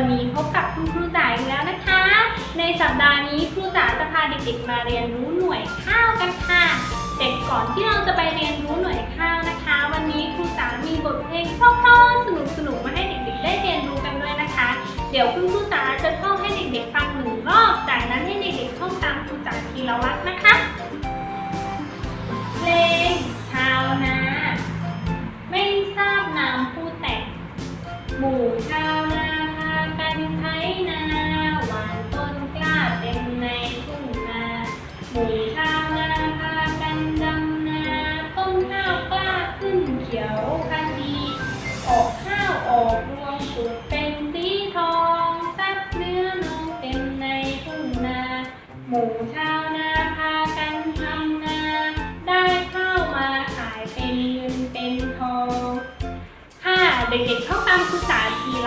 ันนี้พบกับคุณครูจ๋าอีกแล้วนะคะ ในสัปดาห์นี้ครูจ๋าจะพาเด็กๆมาเรียนรู้หน่วยข้าวกันค่ะ เด็กก่อนที่เราจะไปเรียนรู้หน่วยข้าวนะคะ วันนี้ครูจ๋ามีบทเพลงเพราะๆสนุกๆมาให้เด็กๆได้เรียนรู้กันด้วยนะคะ เดี๋ยวคุณครูจ๋าจะท่องให้เด็กๆฟังหนึ่งรอบ จากนั้นให้เด็กๆท่องตามครูจ๋าทีละวัดนะคะ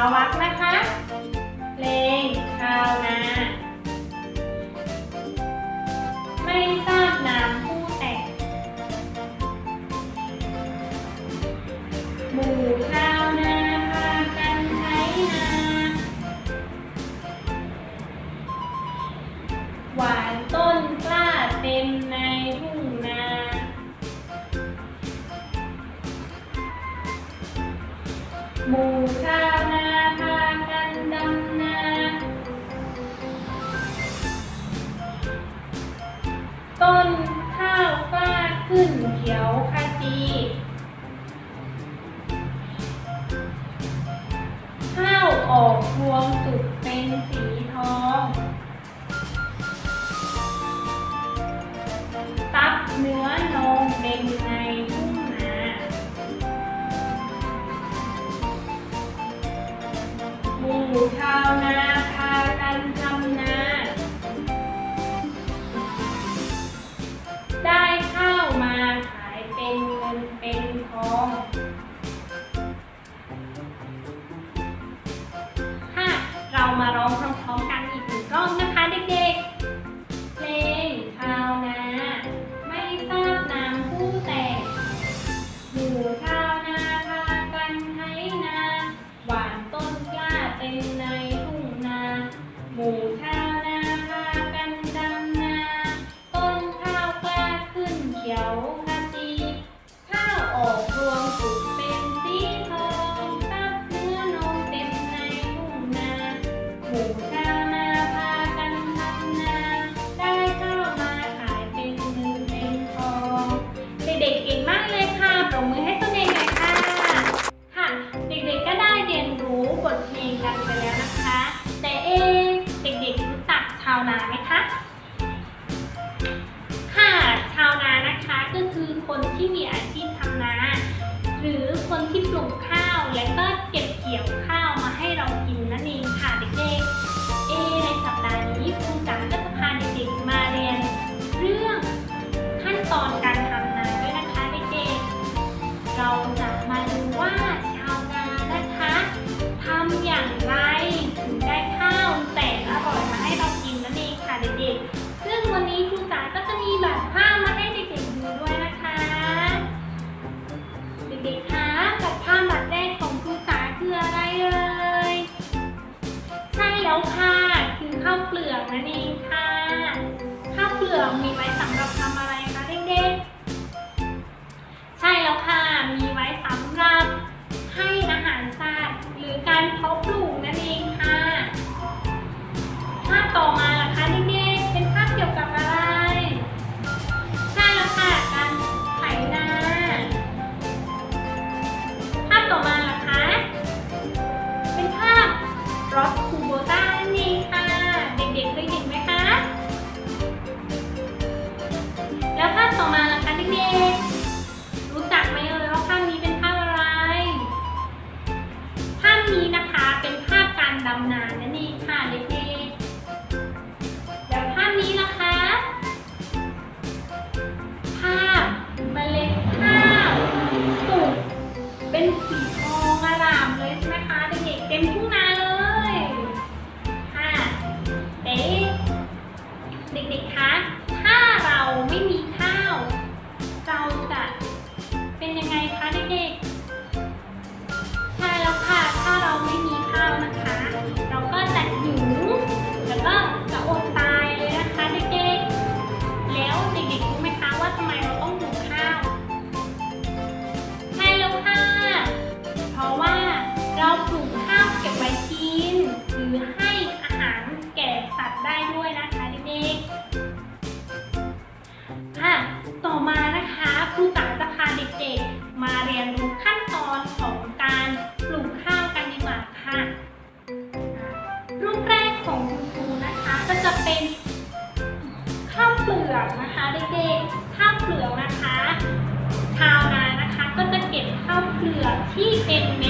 เรามักนะคะ เพลงข้าวนา ไม่ทราบนามผู้แต่งหมู่ค ข้าวนาพากันทำนา ได้ข้าวมาขายเป็นเงินเป็นทองถ้าเรามาร้องพร้อมๆกันอีกหนึ่งรอบนะาวนาไหมคะ ค่ะ ชาวนานะคะก็คือคนที่มีอาชีพทำนา หรือคนที่ปลูกข้าวและก็เก็บเกี่ยว เปลือกนั่นเองค่ะ ข้าวเปลือกมีไว้สำหรับทำอะไรคะเด็กๆ ใช่แล้วค่ะ มีไว้สำหรับให้อาหารสัตว์หรือการเพาะปลูก ที่เป็นเม็ด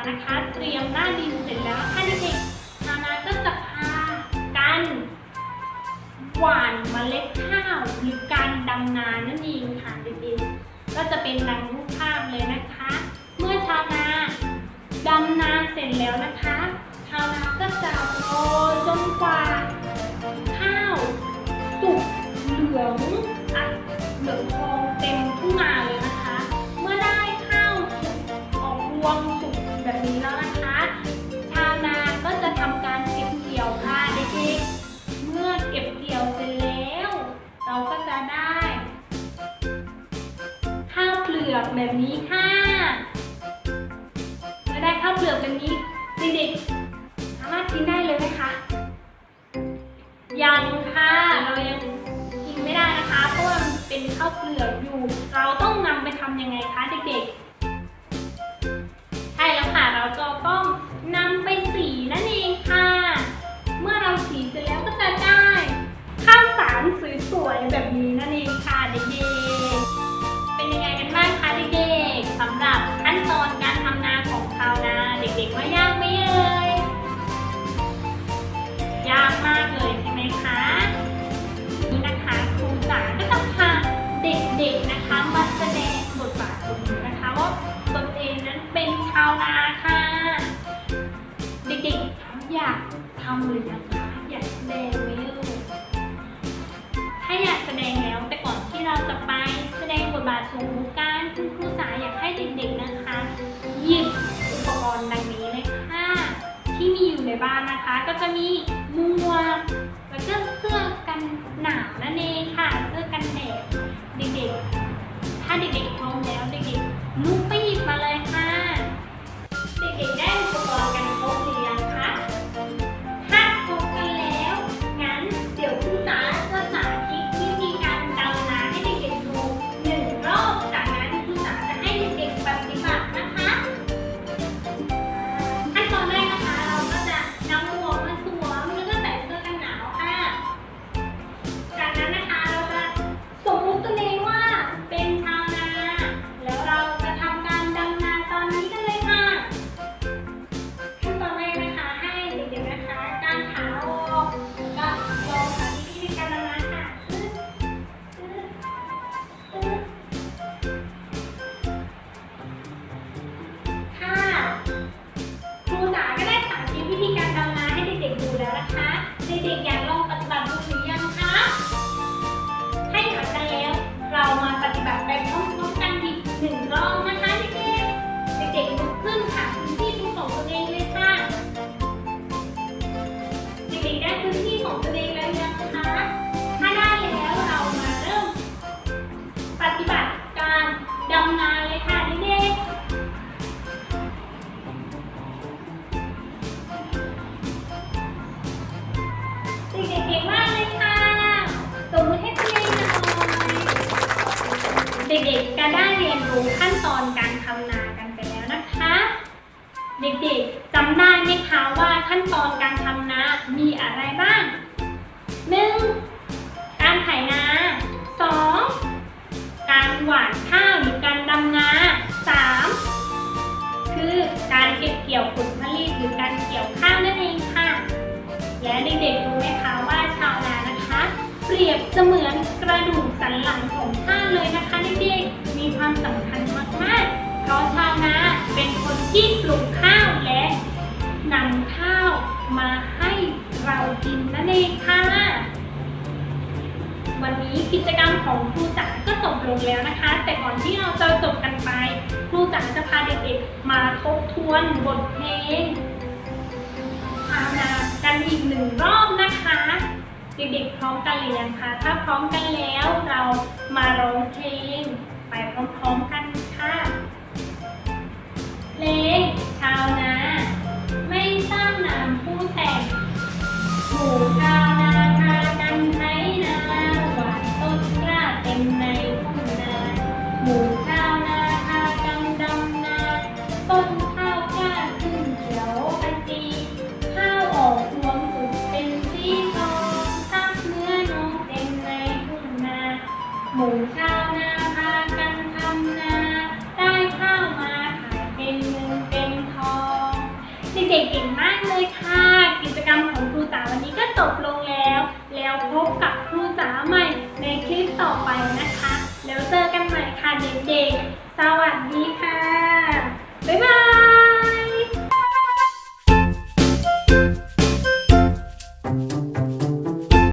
นานะคะ เตรียมหน้าดินเสร็จแล้วค่ะเด็กๆชาวนาก็จะพากันหว่านเมล็ดข้าวหรือการดำนานั่นเองค่ะเด็กๆก็จะเป็นดังรูปภาพเลยนะคะ เมื่อชาวนาดำนาเสร็จแล้วนะคะชาวนาก็จะรอจนกว่าข้าวสุกเหลืองอะเหลืองทอง ข้าวเปลือกอยู่ เราต้องนำไปทำยังไงคะเด็กๆ ทำหรือยังคะอยากแสดงไหมเอ่ยถ้าอยากแสดงแล้วแต่ก่อนที่เราจะไปแสดงบทบาทสมมุติการคุณครูจ๋าอยากให้เด็กๆนะคะ หยิบอุปกรณ์ดังนี้เลยค่ะที่มีอยู่ในบ้านนะคะ ก็จะมีหมวกแล้วก็เสื้อกันหนาวนั่นเองค่ะ เสื้อกันแดดเด็กๆ ถ้าเด็กๆ เด็กๆจำได้ไหมคะว่าขั้นตอนการทำนามีอะไรบ้าง 1. การไถนา 2. การหว่านข้าวหรือการดำนา 3. คือการเก็บเกี่ยวผลผลิตหรือการเกี่ยวข้าวนั่นเองค่ะ และเด็กๆรู้ไหมคะว่าชาวนานะคะ เปรียบเสมือนกระดูกสันหลังของชาติเลยนะคะเด็กๆมีความสำคัญมากๆเพราะชาวนา เป็นคนที่ปลูกข้าวและนำข้าวมาให้เรากินนั่นเองค่ะ วันนี้กิจกรรมของครูจ๋าก็จบลงแล้วนะคะ แต่ก่อนที่เราจะจบกันไปครูจ๋าจะพาเด็กๆมาทบทวนบทเพลงชาวนากันอีกหนึ่งรอบนะคะ เด็กๆพร้อมกันหรือยังคะถ้าพร้อมกันแล้วเรามาร้องเพลงไปพร้อมๆกัน เพลงชาวนา ไม่สร้างนามผู้แต่งหมู่ชาวนา เด็กๆเก่งมากเลยค่ะ กิจกรรมของครูจ๋าวันนี้ก็จบลงแล้ว แล้วพบกับครูจ๋าใหม่ในคลิปต่อไปนะคะ แล้วเจอกันใหม่ค่ะเด็กๆ สวัสดีค่ะ บ๊ายบาย